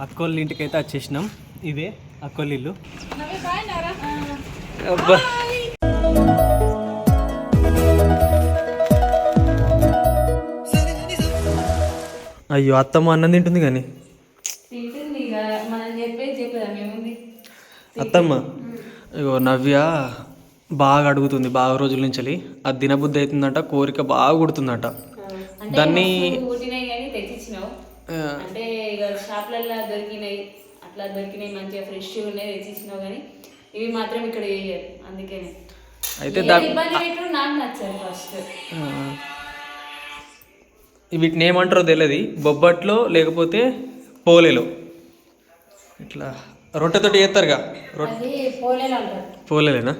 అక్కోళ్ళ ఇంటికి అయితే వచ్చేసినాం. ఇదే అక్కోళ్ళ ఇల్లు. అబ్బా. అయ్యో అత్తమ్మ అన్నం తింటుంది కానీ. అత్తమ్మ ఇగో నవ్య బాగా అడుగుతుంది బాగా రోజుల నుంచి అది దినబుద్ధి అవుతుందంట కోరిక బాగా కుడుతుందంట దాన్ని మస్తు పుట్టినాయి కానీ తెచ్చిచ్చినావు ఆ, అంటే ఇక షాప్లల్లో దొరికినాయి అట్లా దొరికినాయి మంచిగా ఫ్రెష్ ఉన్నాయి తెచ్చిచ్చినావు కానీ ఇవి మాత్రం ఇక్కడ వేయరు అందుకనే. అయితే నాకు నచ్చదు ఫస్ట్ వీటిని ఏమంటారో తెలియదు బొబ్బట్లో లేకపోతే పోలేలో. ఇట్లా రొట్టెతోటి చేస్తారుగా పోలేలేనా?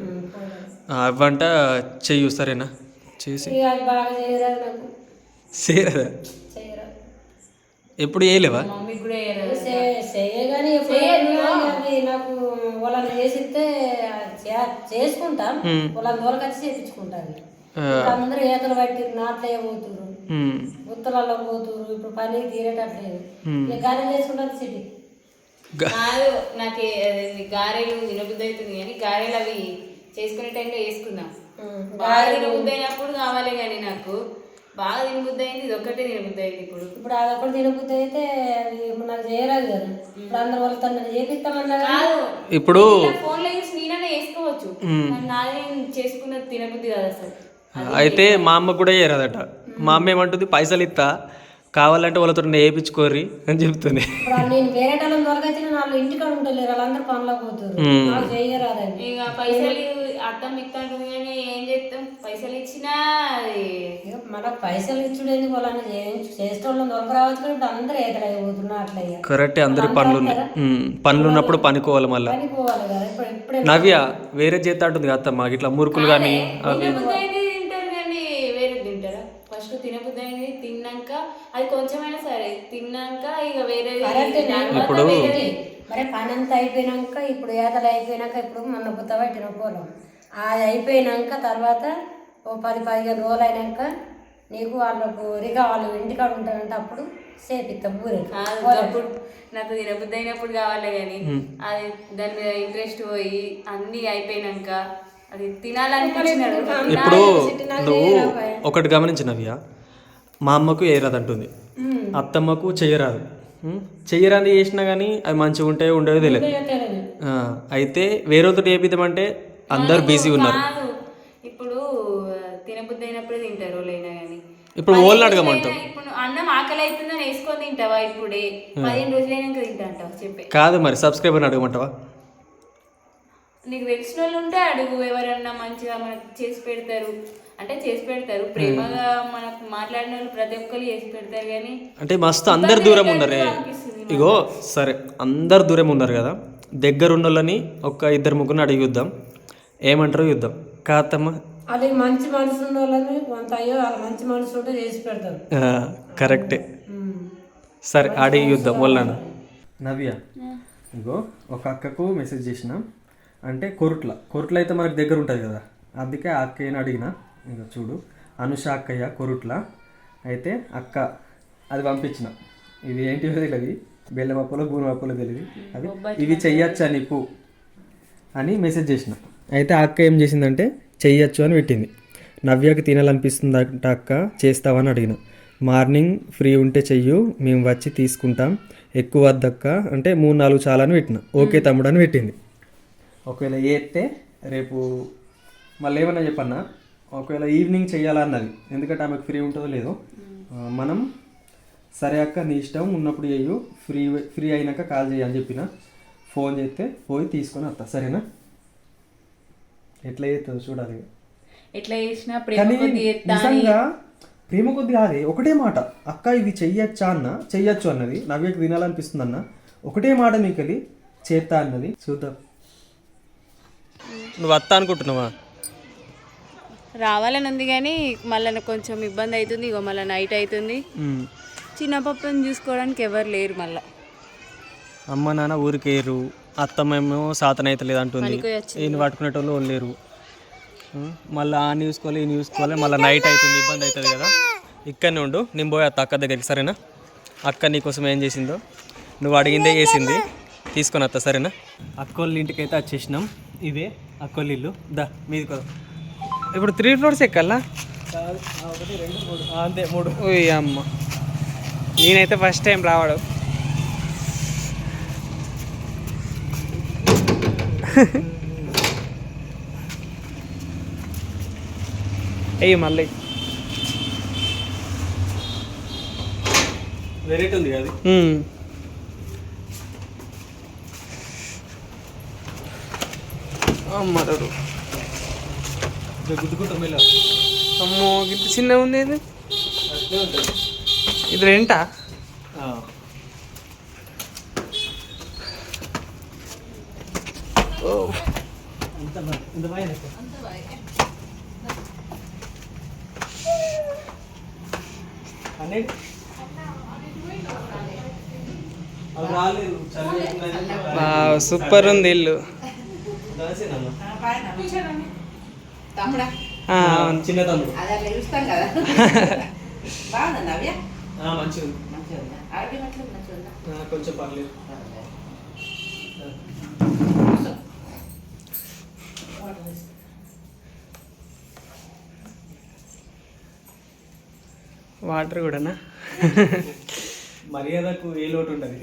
అవ్వంట చెయ్యి సరేనా చేసి. ఇక అది బాగా చేయరాదు నాకు చేయదా చేయరాదు ఎప్పుడు చేయలేవా? మమ్మీకి కూడా వేయరు చే- చేయగానే ఎప్పుడు అది నాకు వాళ్ళని చేసిస్తే చేసుకుంటాం. చేపించుకుంటాను అందరూ ఏతలు పట్టి నాట్లే పోతురు పోతురు ఇప్పుడు పని తీరేటట్లేదు. గాలి చేసుకుంటారు సిటీ. కాదు నాకు గారెలు వినబుద్ధి అవుతుంది కానీ గారెలు అవి చేసుకునే టైంలో వేసుకుందాం బాగా అయినప్పుడు కావాలి కానీ నాకు. బాగా తినబుద్ధి అయింది ఇది ఒక్కటే తినబుద్ధి అయింది ఇప్పుడు. ఇప్పుడు అది ఒకటి తినబుద్ధి అయితే అది ఇప్పుడు నాకు చేయరాదు కదా. ఇప్పుడు అందరు వాళ్ళతో నన్ను కాదు. ఇప్పుడు ఫోన్లో చూసి నేనన్నా వేసుకోవచ్చు నాది నేను చేసుకున్నది తినబుద్ధి కాదు అసలు. అయితే మా అమ్మ కూడా చేయరాదట. మా అమ్మ ఏమంటుంది? పైసలు ఇస్తా. కావాలంటే వాళ్ళతో వేయించుకోర్రి అని చెప్తుంది. ఇప్పుడు ఆ నేను వేరే వాళ్ళని దొరకొచ్చిన వాళ్ళు ఇంటికాడ ఉంటలేరు వాళ్ళందరూ పనిలో పోతారు. నాకు చేయరాదండి. ఇక పైసలు అర్థం ఇస్తాంటుంది కానీ ఏం చేస్తాం? పైసలు ఇచ్చినా మనకు పైసలు ఇచ్చుడు ఎందుకు వాళ్ళని చేసే వాళ్ళని దొరక రావచ్చు కానీ ఇప్పుడు అందరూ కరెక్టే అందరి పనులు ఉన్నాయి. పనులు ఉన్నప్పుడు పనుకోవాలి మళ్ళీ. పని పోవాలి కదా? ఇప్పుడు ఇప్పుడే నవ్య వేరే చేత అంటుంది కదా అత్తమ్మ ఇట్లా మురుకులు కానీ అవి తినబుద్ధి అయింది తింటారు కానీ వేరే తింటారా ఫస్ట్ తినబుద్ధి అయింది తిన్నాక అది కొంచెమైనా సరే తిన్నాక ఇక వేరే ఇప్పుడు మరి పని అంతా అయిపోయినాక ఇప్పుడు ఏదలు అయిపోయినాక ఇప్పుడు మొన్న గుత్త పట్టిన పోలం అది అయిపోయినాక తర్వాత ఓ పది పదిహేను రోజులు అయినాక నీకు వాళ్ళకు రిగా వాళ్ళు ఇంటికాడ ఉంటారంటే అప్పుడు ఊరికి. కాదు అప్పుడు నాకు తినబుద్ధి అయినప్పుడు కావాలి కానీ అది దాని మీద ఇంట్రెస్ట్ పోయి అన్ని అయిపోయినాక అది తినాలనిపించినాడు ఇప్పుడు నువ్వు ఒకటి గమనించినవ్యా? మా అమ్మకు ఏరాదంటుంది అత్తమ్మకు చెయ్యరాదు ఉమ్, చెయ్యరాని చేసినా కానీ అవి మంచిగా ఉంటాయో ఉండవో తెలియదు అయితే వేరేతో వేపిద్దామంటే అందరు బిజీ ఉన్నారు. ఇప్పుడు తినబుద్ధి అయినప్పుడే తింటారు లేనా కానీ ఇప్పుడు ఓళ్ళని అడగమంటావు ఇప్పుడు అన్నం ఆకలి అవుతుందని వేసుకొని తింటావా ఇప్పుడే? పదిహేను రోజులైనాక తింటా అంటావు చెప్పే. కాదు మరి సబ్స్క్రైబర్ని అడగమంటావా? నీకు తెలిసిన వాళ్ళు ఉంటే అడుగు ఎవరన్నా మంచిగా మనకు చేసి పెడతారు. అంటే చేసి పెడతారు. ప్రేమగా మనకు మాట్లాడిన వాళ్ళు ప్రతి ఒక్కరు చేసి పెడతారు కానీ అంటే మస్తు అందరు దూరం ఉన్నారే. ఇగో సరే అందరు దూరం ఉన్నారు కదా. దగ్గర ఉన్న వాళ్ళని ఒక ఇద్దరు ముగ్గురిని అడిగి చూద్దాం. ఏమంటారో చూద్దాం. కాతమ్మ అది మంచి మనసు ఉన్న వాళ్ళని కొంత అయ్యో మంచి మనసు ఉంటే చేసి పెడతారు. ఆ, కరెక్టే. సరే అడిగి చూద్దాం వాళ్ళను నవ్య ఇగో ఒక అక్కకు మెసేజ్ చేసిన. అంటే కొరుట్ల. కొరుట్ల అయితే మనకు దగ్గర ఉంటుంది కదా. అందుకే ఆ అక్కయ్యని అడిగిన. ఇక చూడు. అనుష అక్కయ్య కొరుట్ల. అయితే అక్క అది పంపించిన. ఇది ఏంటివో తెలియదు బెల్లం అప్పులో భూమి అప్పులో తెలియదు. అది ఇవి చెయ్యొచ్చా నీకు? అని మెసేజ్ చేసిన. అయితే ఆ అక్క ఏం చేసిందంటే చెయ్యొచ్చు అని పెట్టింది. నవ్యకి తినాలనిపిస్తుందంట అక్క చేస్తావని అడిగిన. మార్నింగ్ ఫ్రీ ఉంటే చెయ్యు మేము వచ్చి తీసుకుంటాం. ఎక్కువ వద్దక్క అంటే మూడు నాలుగు చాలా అని పెట్టిన. ఓకే తమ్ముడు అని పెట్టింది. ఒకవేళ చేస్తే రేపు మళ్ళీ ఏమన్నా చెప్పన్నా? ఒకవేళ ఈవినింగ్ చెయ్యాలన్నది ఎందుకంటే ఆమెకు ఫ్రీ ఉంటుందో లేదో. మనం సరే అక్క నీ ఇష్టం ఉన్నప్పుడు చెయ్యు ఫ్రీ ఫ్రీ అయినాక కాల్ చేయి అని చెప్పిన ఫోన్ చేస్తే పోయి తీసుకొని వస్తా సరేనా? ఎట్లా చేస్తుందో చూడాలి. ఎట్లా చేసినా నిజంగా ప్రేమ కొద్ది కాదే ఒకటే మాట. అక్క ఇది చెయ్యొచ్చా అన్న? చెయ్యొచ్చు అన్నది. నవ్యకు తినాలనిపిస్తుంది అన్న. ఒకటే మాట మీకలి చేత్తా అన్నది. చూద్దాం. నువ్వు వస్తా అనుకుంటున్నావా? రావాలని ఉంది కానీ మళ్ళీ కొంచెం ఇబ్బంది అవుతుంది ఇగో మళ్ళీ నైట్ అవుతుంది. చిన్న పప్పుని చూసుకోవడానికి ఎవరు లేరు మళ్ళీ. అమ్మ నాన్న ఊరికేరు అత్తమ్మ ఏమో సాతన అయితే వచ్చింది. ఈయన పట్టుకునేటోళ్ళు లేరు. మళ్ళీ ఆ చూసుకోవాలి ఈ చూసుకోవాలి మళ్ళీ నైట్ అవుతుంది ఇబ్బంది అవుతుంది కదా. ఇక్కడనే ఉండు నేను పోయి అత్త అక్క దగ్గరికి సరేనా? అక్క నీకోసం ఏం చేసిందో? నువ్వు అడిగిందే చేసింది. తీసుకొని వస్తా సరేనా? అక్కోళ్ళ ఇంటికి అయితే వచ్చేసినాం. ఇదే అక్కోళ్ళ ఇల్లు. దా మీది కదా ఇప్పుడు త్రీ ఫ్లోర్స్ ఎక్కాలా? ఒకటి రెండు మూడు ఆ, అంతే మూడు ఓయ్ అమ్మ. నేనైతే ఫస్ట్ టైం రావడం. అయ్యి మళ్ళీ. వెరైటీ ఉంది కదా ఉమ్. అమ్మో ఇంత చిన్న ఉంది ఇది. ఇది రెంటా. సూపర్ ఉంది ఇల్లు. చిన్న తమ్ముడు. కొంచెం పర్లేదు. వాటర్ కూడానా? మర్యాదకు ఏ లోటు ఉండదు.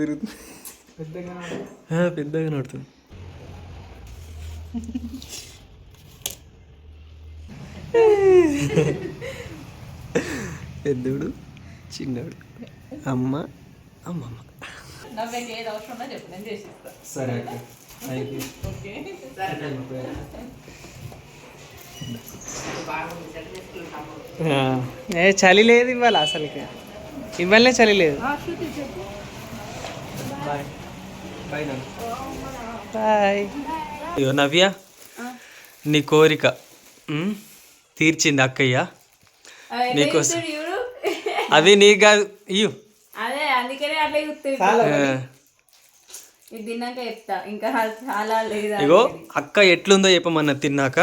తిరుగుతుంది పెద్దగా ఆ, పెద్దగా కనబడుతుంది పెద్దోడు చిన్నోడు అమ్మ అమ్మమ్మ నవ్వేకి ఏది అవసరం ఉందో చెప్పు నేను చేసి ఇస్తా సరే అక్క థ్యాంక్ యూ ఓకే సరే బాగుంది సెట్ చేసుకుని తమ్ముడు ఏ చలి లేదు ఇవాళ అసలుకి. ఇవాళనే చలి లేదు. అయ్యో నవ్య నీ కోరిక తీర్చింది అక్కయ్య. నీకోసం. అది నీకు కాదు ఇయ్యు. అదే అందుకనే అట్లా ఇగో అక్క ఎట్లుందో చెప్పమన్న తిన్నాక.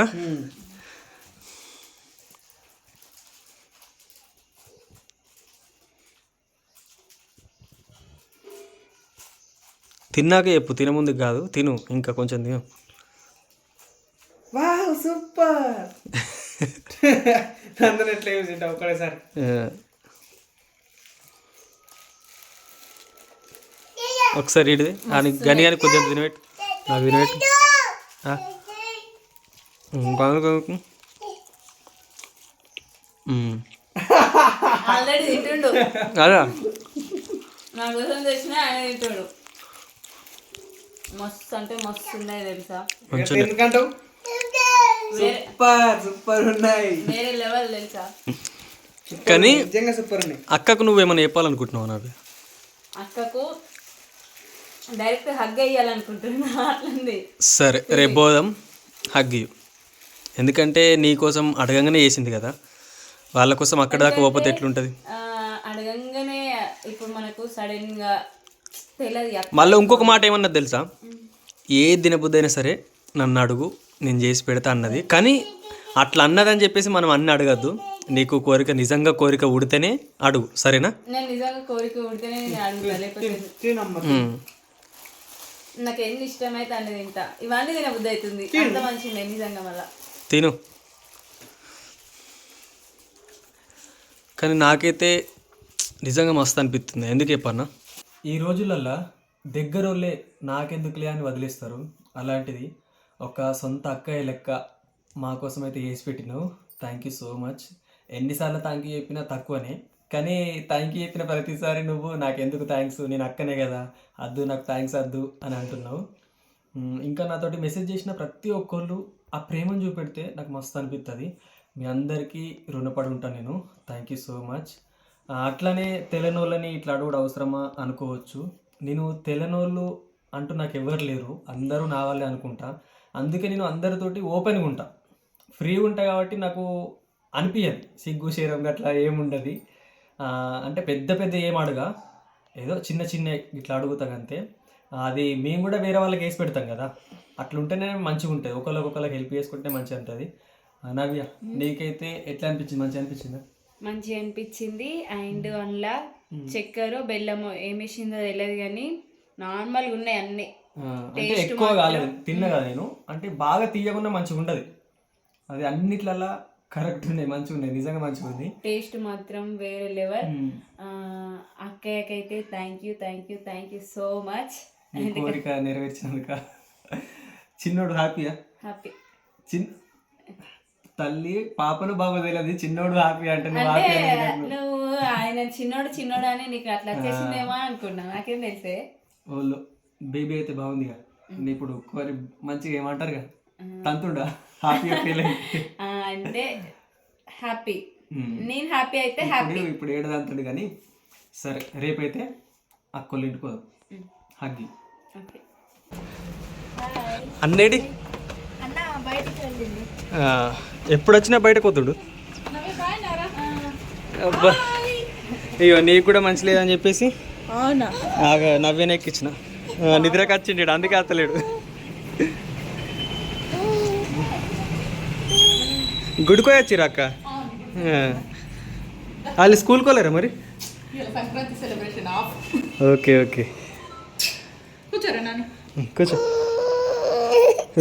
తిన్నాక చెప్పు తినముందుకు కాదు తిను ఇంకా కొంచెం తిను. Wow super. అందరూ ఎట్లా యూజ్ ఉంటావు ఒక్కడేసారి. ఒకసారి ఇడిది. అని గని కానీ కొద్దిగా తినబెట్టు. నాకు తినబెట్టు. ఆ. ఉమ్, కొంగు, కొంగు. ఉమ్. ఆల్రెడీ తింటుండు. అదా నా కోసం తెచ్చిన ఆయన తింటుండు మస్తు అంటే మస్తు ఉన్నాయి తెలుసా? కొంచెం ఎందుకంటావు? సూపర్ సూపర్ ఉన్నాయి. వేరే లెవెల్ తెలుసా? కానీ నిజంగా సూపర్ ఉన్నాయి. అక్కకు నువ్వేమైనా చెప్పాలనుకుంటున్నావు నాకు అక్కకు డైరెక్ట్ హగ్ వేయాలనుకుంటున్నా అట్లుంది. సరే రేపు పోదాం. హగ్గి ఎందుకంటే నీ కోసం అడగంగానే చేసింది కదా. వాళ్ళ కోసం అక్కడ దాకా పోతే ఎట్లుంటుంది? అడగంగానే ఇప్పుడు మనకు సడన్గా తెలియదు అక్క మళ్ళీ ఇంకొక మాట ఏమన్నది తెలుసా? ఏ దినబుద్ధి అయినా సరే నన్ను అడుగు నేను చేసి పెడతా అన్నది. కానీ అట్లా అన్నదని చెప్పేసి మనం అన్ని అడగద్దు. నీకు కోరిక నిజంగా కోరిక ఉడితేనే అడుగు సరేనా? నేను నిజంగా కోరిక ఉడితేనే నేను అడుగుతా లేకపోతే తినమ్మ. ఉమ్. నాకు ఎన్ని ఇష్టమైతే అన్ని తింటా. ఇవన్నీ తిన బుద్ధి అవుతుంది అంత మంచి ఉన్నాయి నిజంగా మళ్ళా. తిను. కానీ నాకైతే నిజంగా మస్తు అనిపిస్తుంది. ఎందుకు చెప్పన్నా? ఈ రోజులల్లో దగ్గరోళ్ళే నాకెందుకులే అని వదిలేస్తారు. అలాంటిది ఒక సొంత అక్కయ్య లెక్క మా కోసం అయితే వేసి పెట్టినావు. థ్యాంక్ యూ సో మచ్ ఎన్నిసార్లు థ్యాంక్ యూ చెప్పినా తక్కువనే. కానీ థ్యాంక్ యూ చెప్పిన ప్రతిసారి నువ్వు నాకెందుకు థ్యాంక్స్ నేను అక్కనే కదా. అద్దు నాకు థ్యాంక్స్ అద్దు అని అంటున్నావు. ఇంకా నాతోటి మెసేజ్ చేసిన ప్రతి ఒక్కళ్ళు ఆ ప్రేమను చూపెడితే నాకు మస్తు అనిపిస్తుంది మీ అందరికీ రుణపడి ఉంటాను నేను. థ్యాంక్ యూ సో మచ్ అట్లనే తెలనోళ్ళని ఇట్లా అడుగుడు అవసరమా అనుకోవచ్చు. నేను తెలనోళ్ళు అంటూ నాకు ఎవరు లేరు. అందరూ నా వాళ్ళే అనుకుంటా. అందుకే నేను అందరితోటి ఓపెన్గా ఉంటా. ఫ్రీగా ఉంటా కాబట్టి నాకు అనిపించదు సిగ్గు శీరం అట్లా ఏముండదు అంటే పెద్ద పెద్ద ఏం అడగా. ఏదో చిన్న చిన్న ఇట్లా అడుగుతాం అంతే. అది మేము కూడా వేరే వాళ్ళకి వేసి పెడతాం కదా. అట్లుంటేనే మంచిగా ఉంటుంది. ఒకళ్ళకి ఒకళ్ళకి హెల్ప్ చేసుకుంటే మంచిగా ఉంటుంది. నవ్య నీకైతే ఎట్లా అనిపించింది? మంచిగా అనిపించిందా? మంచిగా అనిపించింది. అండ్ అందులో చక్కెర బెల్లము ఏం వేసిందో తెలియదు కానీ నార్మల్గా ఉన్నాయి అన్నీ. అంటే ఎక్కువ కాలేదు. తిన్నా కదా నేను. అంటే బాగా తీయకుండా మంచిగా ఉండదు అది అన్నిట్లల్లా కరెక్ట్ ఉన్నాయి మంచిగా ఉన్నాయి నిజంగా మంచిగా ఉంది. టేస్ట్ మాత్రం వేరే level. అక్కయ్యకైతే thank you thank you thank you so much కోరిక నెరవేర్చినందుక. చిన్నోడు హ్యాపీయా హ్యాపీ చిన్న తల్లి పాపను బాబు తెలియదు చిన్నోడు హ్యాపీ అంటే నువ్వు అంటే హ్యాపీ నువ్వు ఆయన చిన్నోడు చిన్నోడు అని నీకు అట్లా వచ్చేసిందేమో అనుకున్నా నాకేం తెలిసే. వాళ్ళు బేబీ అయితే బాగుందిగా నీ ఇప్పుడు కోరి మంచిగా ఏమంటారుగా తంతుండా? హ్యాపీగా ఫీల్ అంటే హ్యాపీ నేను హ్యాపీ అయితే హ్యాపీ ఇప్పుడు ఇప్పుడు ఏడదంతాడు కానీ సరే రేపైతే అక్కోళ్ళ ఇంటికి హగ్గి ఓకే. అన్నేడి. ఎప్పుడు వచ్చినా బయటకు పోతుడు అబ్బా. అయ్యో నీకు కూడా మంచి లేదని చెప్పేసి? నవ్వేనే ఎక్కించిన ఆ, నిద్రకు వచ్చిండు అందుకే అత్తలేడు. గుడికోయి వచ్చిరా అక్క. వాళ్ళు స్కూల్కి వెళ్ళారా మరి? Okay okay. కూర్చోరా కూర్చో.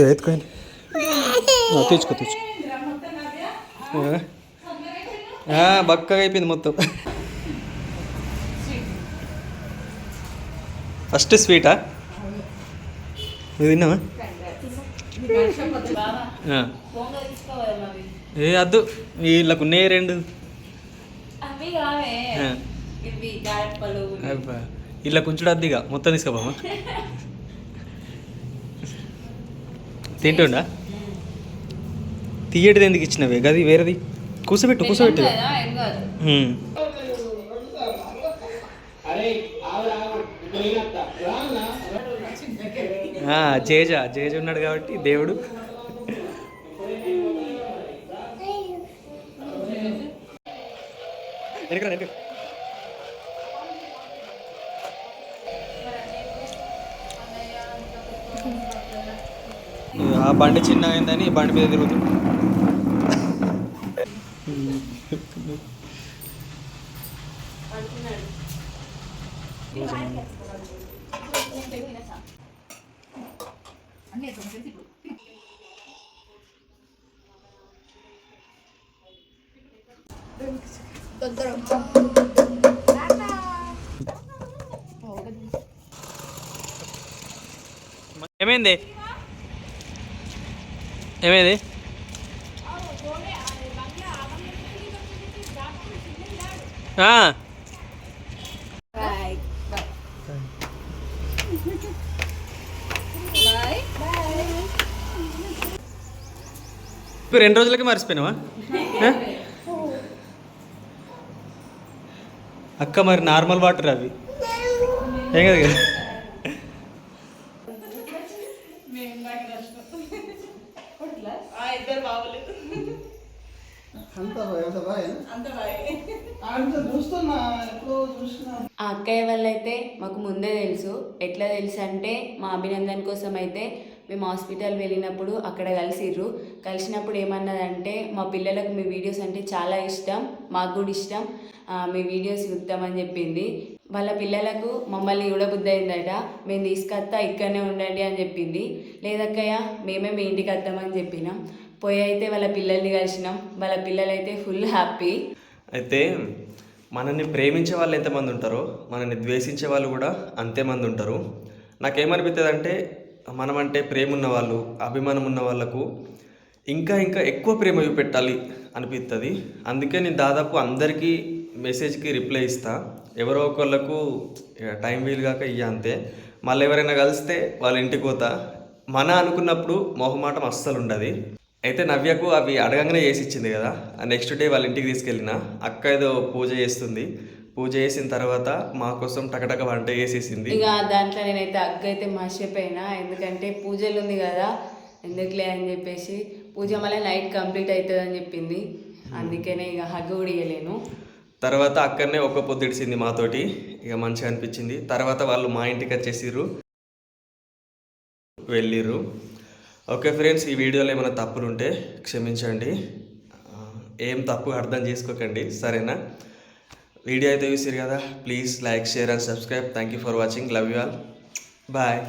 ఎత్తుకోండి. తెచ్చుకో తెచ్చుకో బక్కగా అయిపోయింది మొత్తం. ఫస్ట్ స్వీటా? నువ్వు తిన్నావా? ఏ అద్దు వీళ్ళకు ఉన్నాయి రెండు. ఇలా కొంచెం అద్దిగా మొత్తం తీసుకోబామా తింటుండా? తీయటిది ఎందుకు ఇచ్చినవే? గది వేరేది? కూసబెట్టు కూసబెట్టు. జేజ జేజ ఉన్నాడు కాబట్టి దేవుడు. ఆ బండి చిన్నగా అయిందని బండి మీద తిరుగుతుంది ఏమైంది? ఏమైంది? రెండు రోజులకి మర్చిపోయినావా? అక్క మరి నార్మల్ వాటర్ అవి. ఏం కదా బాబులు. ఆ అక్కయ్య వల్ల అయితే మాకు ముందే తెలుసు. ఎట్లా తెలుసు అంటే మా అభినందన్ కోసం అయితే మేము హాస్పిటల్ వెళ్ళినప్పుడు అక్కడ కలిసిర్రు. కలిసినప్పుడు ఏమన్నదంటే మా పిల్లలకు మీ వీడియోస్ అంటే చాలా ఇష్టం మాకు కూడా ఇష్టం. మీ వీడియోస్ చూద్దామని చెప్పింది. వాళ్ళ పిల్లలకు మమ్మల్ని చూడబుద్ధి అయిందట మేము తీసుకొస్తా ఇక్కడనే ఉండండి అని చెప్పింది. లేదక్కయ్య మేమే మీ ఇంటికి వద్దామని చెప్పినాం. పోయి అయితే వాళ్ళ పిల్లల్ని కలిసినాం. వాళ్ళ పిల్లలైతే ఫుల్ హ్యాపీ. అయితే మనల్ని ప్రేమించే వాళ్ళు ఎంతమంది ఉంటారో మనల్ని ద్వేషించే వాళ్ళు కూడా అంతే మంది ఉంటారు. నాకేమనిపిస్తుంది అంటే మనమంటే ప్రేమ ఉన్న వాళ్ళు అభిమానం ఉన్న వాళ్ళకు ఇంకా ఇంకా ఎక్కువ ప్రేమ చూపెట్టాలి అనిపిస్తుంది అందుకే నేను దాదాపు అందరికీ మెసేజ్కి రిప్లై ఇస్తా. ఎవరో ఒకళ్ళకు టైం వీలు కాక ఇయ్య అంతే. మళ్ళీ ఎవరైనా కలిస్తే వాళ్ళ ఇంటికి పోతా. మన అనుకున్నప్పుడు మొహమాటం అస్సలు ఉండదు. అయితే నవ్యకు అవి అడగంగానే చేసి ఇచ్చింది కదా నెక్స్ట్ డే వాళ్ళ ఇంటికి తీసుకెళ్ళిన అక్క ఏదో పూజ చేస్తుంది. పూజ చేసిన తర్వాత మా కోసం టకటక వంట చేసేసింది. ఇక దాంట్లో నేనైతే అగ్గ అయితే మర్చిపోయినా. ఎందుకంటే పూజలు ఉంది కదా ఎందుకులే అని చెప్పేసి పూజ మళ్ళీ నైట్ కంప్లీట్ అవుతుంది అని చెప్పింది. అందుకనే ఇక హగ్గు కూడా ఇయ్యలేను. తర్వాత అక్కడనే ఒక్క పొద్దు ఇడిచింది మాతోటి. ఇక మంచిగా అనిపించింది. తర్వాత వాళ్ళు మా ఇంటికి వచ్చేసిర్రు. వెళ్ళిర్రు. ఓకే ఫ్రెండ్స్ ఈ వీడియోలో ఏమైనా తప్పులు ఉంటే క్షమించండి ఏం తప్పు అర్థం చేసుకోకండి సరేనా? వీడియో అయితే చూసారు కదా please like share and subscribe. Thank you for watching love you all bye